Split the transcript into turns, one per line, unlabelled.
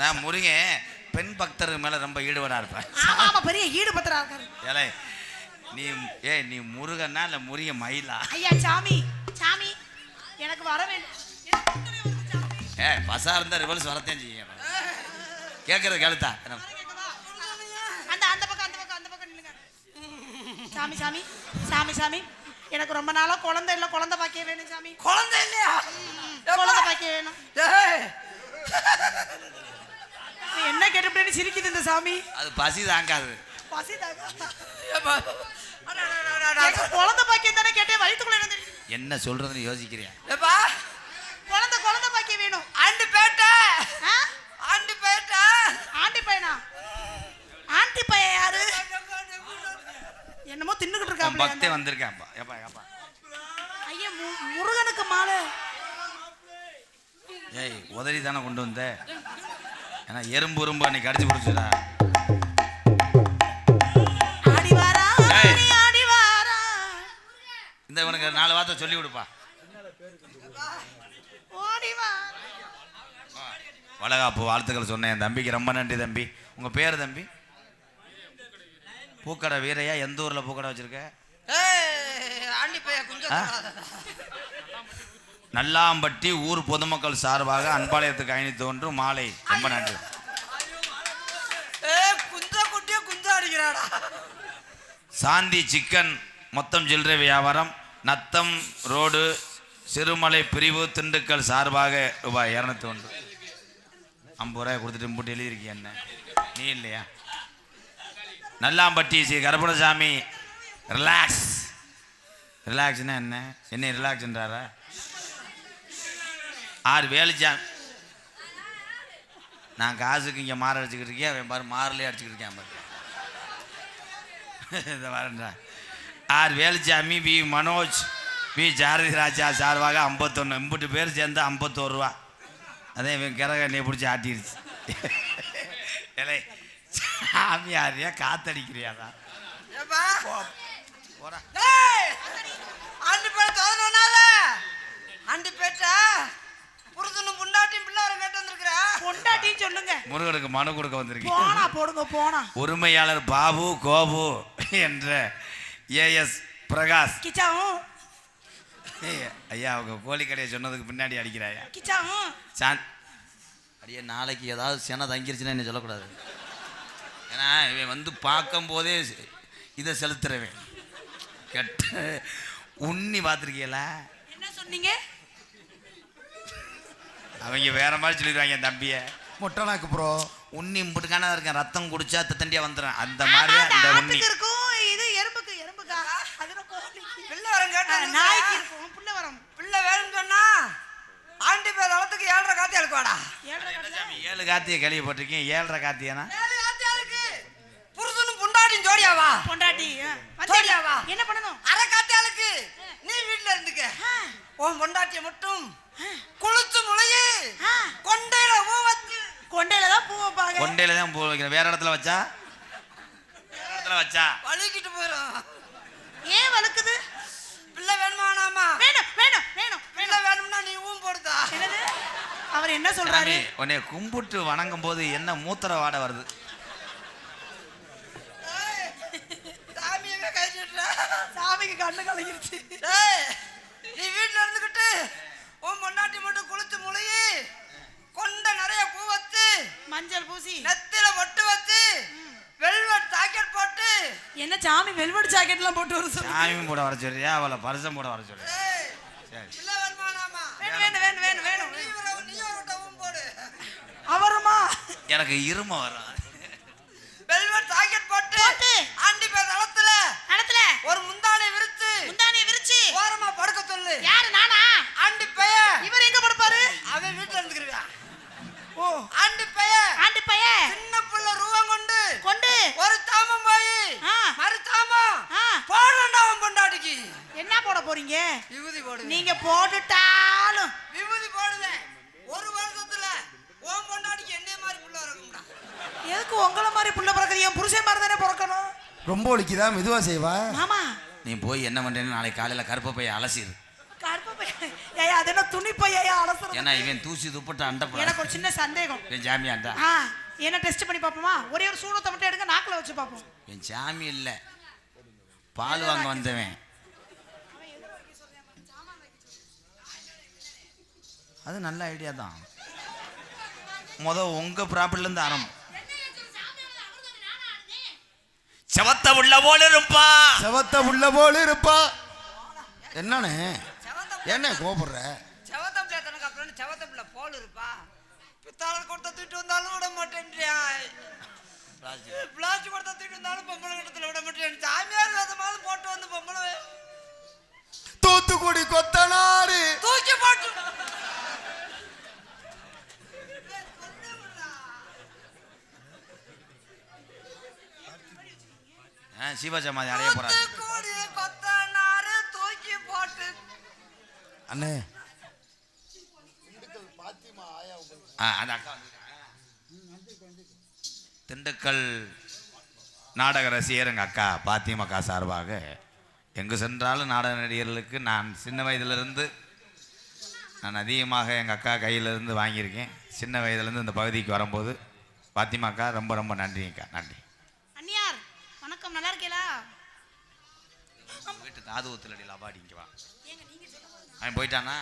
நான் முருகன் பெண் பக்தர் மேல ரொம்ப ஈடுபாடா இருப்பேன்
ஆமா பெரிய ஈடுபத்திரா இருக்காரு.
ஏலே நீ ஏ நீ முருகனா இல்ல முருக மயிலா?
ஐயா சாமி சாமி எனக்கு வர வேண்டும்.
ஏ பசா இருந்தா ரிவல்ஸ் வரத்தையும் செய்யும். கேட்கறது கேளுத்தா.
அந்த அந்த பக்கம் அந்த பக்கம் அந்த பக்கம் நில்லுங்க. சாமி சாமி சாமி சாமி எனக்கு ரொம்ப நாளா குழந்தை இல்ல குழந்தை பாக்கிய வேணும் சாமி.
குழந்தை இல்லையா?
குழந்தை பாக்கிய வேணும். என்ன கேட்டுப்படின்னு சிரிக்குது இந்த சாமி.
அது பசி தாங்காது.
பசி தாங்க.
ஏப்பா. அட, அட, அட, அட, அட.
எனக்கு குழந்தை பாக்கியம் தானே கேட்டேன் வயிற்றுக்குள்ள
என்ன சொல்றதுன்னு யோசிக்கிறேன்
ஏப்பா,
குழந்தை குழந்தை பாக்கியம் வேணும்.
ஆண்டு பேட்டை? ஆண்டு பேட்டை
ஆண்டி பையனா ஆண்டி பையன் யாரு? என்னமோ தின்னுகிட்டு
உன்
இருக்காங்க
பக்தே வந்திருக்கான் ஏப்பா ஏப்பா.
ஐயா முருகனுக்கு மாலை.
ஏய் உதறி தானே கொண்டு வந்த? ஏன்னா எறும்பு எறும்பு அன்னைக்கு
ஆடி வாரா
இந்த இவனுக்கு நாலு வார்த்தை சொல்லி கொடுப்பா. வளகாப்பு வாழ்த்துக்கள் சொன்னேன். என் தம்பிக்கு ரொம்ப நன்றி தம்பி. உங்க பேர் தம்பி? பூக்கடை வீரையா? எந்த ஊர்ல பூக்கடை வச்சிருக்க
ஏய், ஆண்டி பைய குஞ்சம்
ஆ?
தொடாத.
நல்லாம்பட்டி ஊர் பொதுமக்கள் சார்பாக அன்பாளையத்துக்கு ஐநூத்தி ஒன்று மாலை ரொம்ப நன்றி. சாந்தி சிக்கன் மொத்தம் சில்லறை வியாபாரம் நத்தம் ரோடு சிறுமலை பிரிவு திண்டுக்கல் சார்பாக ரூபாய் இரநூத்தி ஒன்று. ஐம்பது ரூபாய் கொடுத்துட்டு போட்டு எழுதியிருக்கீங்க என்ன? நீ இல்லையா? நல்லாம்பட்டி ஸ்ரீ கருப்பணசாமி ரிலாக்ஸ் ரிலாக்ஸ்னா என்ன? என்ன ரிலாக்ஸ்ன்றாரா ஆறு வேலுச்சாமி நான் காசுக்கு இங்கே மாற அடிச்சுக்கிட்டு இருக்கேன் அவன் பாரு மாறலே அடிச்சுக்கிட்டு இருக்கேன் பாரு. இந்த வரேன்டா R Veluchamy V Manoj V ஜாரதி Raja சார்பாக ஐம்பத்தொன்று இம்புட்டு பேர் சேர்ந்து ஐம்பத்தோரு ரூபா. அதே இவன் கிரகண்ணியை பிடிச்சி ஆட்டிடுச்சு ஏலே சாமியாரியா காத்தடிக்கிறியாடா.
ஏப்பா
போடா
ஏய், ஆண்டி பேட்டை தோதனோனாத ஆண்டி பேட்டை புருஷனும் புண்டாட்டியும் பிள்ளாரும் கேட்டு வந்திருக்கிற
பொண்டாட்டின்னு சொல்லுங்க
முருகனுக்கு மனு கொடுக்க வந்திருக்கீங்க.
போடுங்க போனா.
உரிமையாளர் பாபு கோபு என்ற ஏஎஸ் பிரகாஷ்.
கிச்சாவும்.
ஐயா அவங்க கோழி கடையை சொன்னதுக்கு பின்னாடி அடிக்கிறாயா?
கிச்சாவும்.
சான் அடியே நாளைக்கு ஏதாவது சென தங்கிருச்சுன்னா என்ன சொல்லக்கூடாது. ஏன்னா இவன் வந்து பார்க்கும் போதே இதை செலுத்துறவன். கெட்ட உண்ணி பார்த்துருக்கீங்களா?
என்ன சொன்னீங்க?
அவங்க வேற மாதிரி சொல்லிடுவாங்க என் தம்பியை.
முட்டனாக்கு ப்ரோ
உண்ணி முட்டுக்கான இருக்கேன். ரத்தம் குடிச்சா தண்டியா வந்துடும் அந்த மாதிரி
அந்த
அந்த உண்ணி.
இருக்கும். இது எறும்புக்கு எறும்புக்கா அது
பிள்ளை வரம் கேட்டு.
நாய்க்கு இருக்கும். புள்ள வரம்.
பிள்ளை வேணும்னு சொன்னா ஆண்டி பேர் அளத்துக்கு ஏழரை காத்தி அழுக்குவாடா.
ஏழு காத்தியை கேள்விப்பட்டிருக்கீங்க ஏழரை காத்தியனா?
புருஷனும் புண்டாட்டியும் ஜோடியாவா?
பொண்டாட்டி ஆ,
தோழியா வா.
என்ன பண்ணணும்?
அரை காத்தி அழுக்கு நீ வீட்டுல இருந்துக்க. உன் பொண்டாட்டிய மட்டும் குளிச்சு முளையி கொண்டையில ஊ வச்சு
கொண்டையில தான் பூ வைப்பாங்க.
கொண்டையில தான் பூ வைக்கிறேன் வேற இடத்துல வச்சா? வேற இடத்துல வச்சா?
வலிக்கிட்டு போயிடும்
ஏன் வழுக்குது?
பிள்ளை வேணுமா வேணாமா
வேணும் வேணும் வேணும்.
பிள்ளை வேணும்னா நீ ஊன் போடுதா?
என்னது? அவர் என்ன சொல்றாரு?
உன்னை கும்பிட்டு வணங்கும் போது என்ன மூத்திர வாடை வருது?
சாமிக்கு கண்ணு கலங்கிருச்சு
ஏய், நீ வீட்டுல இருந்துகிட்டு உன் பொண்டாட்டி மட்டும் குளிச்சு முளையி கொண்ட நிறைய பூ வச்சு
மஞ்சள் பூசி.
நெத்தில பொட்டு வச்சு வெல்வெட் ஜாக்கெட் போட்டு.
என்ன சாமி வெல்வெட் ஜாக்கெட்லாம் போட்டு வர சொல்லு.
சாமியும் போட வர சொல்றியா அவளை பரிசம் போட வர
ஏய்,
சரி.
பிள்ளை வேணுமா வேணாமா
வேணும் வேணும்
நீ ஒரு நீ ஒரு போடு.
அவருமா?
எனக்கு இரும வரும்
வெல்வெட் ஜாக்கெட் போட்டு
போட்டு.
ஆண்டி பேர் தளத்துல
நடத்துல
ஒரு முந்தானை விரிச்சு
முந்தானிய விரிச்சு
ஓரமா படுக்க சொல்லு
யாரு நானா
ஆண்டி பையன்
இவர் எங்க படுப்பாரு
அவன் வீட்டுல இருந்துக்கிறியா
ஓ
ஆண்டி பையன்
ஆண்டி பையன்
சின்ன புள்ள ரூபம் கொண்டு
கொண்டு
ஒரு தாமம் போய்
ஆ.
மறு தாமம்
ஆ.
போடண்டா அவன் பொண்டாட்டிக்கு
என்ன போட போறீங்க?
விபூதி போடுவேன்
நீங்க போட்டுட்டாலும்.
விபூதி போடுவேன் ஒரு வருஷத்துல உன் பொண்டாட்டிக்கு என்னைய மாதிரி புள்ள இருக்கும்டா
எதுக்கு உங்கள மாதிரி புள்ள பிறக்குது? என் புருஷன் மாதிரி தானே பிறக்கணும்.
ரொம்ப வலிக்குதா மெதுவா செய்வா?
மாமா.
நீ போய் என்ன பண்றேன்னு நாளைக்கு காலையில கருப்ப போய் அலசிடு
கருப்பு பையன் ஏய் அது என்ன துணி பையா அலசுறது?
ஏன்னா இவன் தூசி துப்பட்டு அண்டப்பட
எனக்கு ஒரு சின்ன சந்தேகம்.
என் ஜாமியாண்டா
ஆ என்ன டெஸ்ட் பண்ணி பார்ப்போமா? ஒரே ஒரு சூடத்தை மட்டும் எடுங்க நாக்குல வச்சு பார்ப்போம்.
என் சாமி இல்லை. பால் வாங்க வந்தவன். அது நல்ல ஐடியா தான். முத உங்க ப்ராப்பர்ட்ல இருந்து ஆரம்பம் செவத்த உள்ள போல இருப்பா.
செவத்த உள்ள போல இருப்பா.
செவத்த
என்ன கோபப்படுற?
செவத்த பிள்ளை தனக்கு அப்புறம் செவத்த பிள்ளை போல் இருப்பா. பித்தாளர் கொடுத்த தூக்கிட்டு வந்தாலும் விட மாட்டேன்றியா? பிளாஸ்டிக் கொடுத்த தூக்கிட்டு வந்தாலும் பொம்பளை கிட்டத்தில் விட மாட்டேன். சாமியார் வேதமாலும் போட்டு வந்து பொம்பளை
தூத்துக்குடி
சிவஜமாதி அடைய போறாரு
அண்ணே.
திண்டுக்கல் நாடக ரசிகர் எங்கள் அக்கா பாத்தியமக்கா சார்பாக. எங்கு சென்றாலும் நாடக நடிகர்களுக்கு நான் சின்ன வயதிலிருந்து நான் அதிகமாக எங்கள் அக்கா கையிலிருந்து வாங்கியிருக்கேன். சின்ன வயதிலேருந்து இந்த பகுதிக்கு வரும்போது பாத்திமாக்கா ரொம்ப ரொம்ப நன்றிங்கக்கா நன்றி. வீட்டு காது ஊத்துலடி லபாடி வா. அவன் போயிட்டானா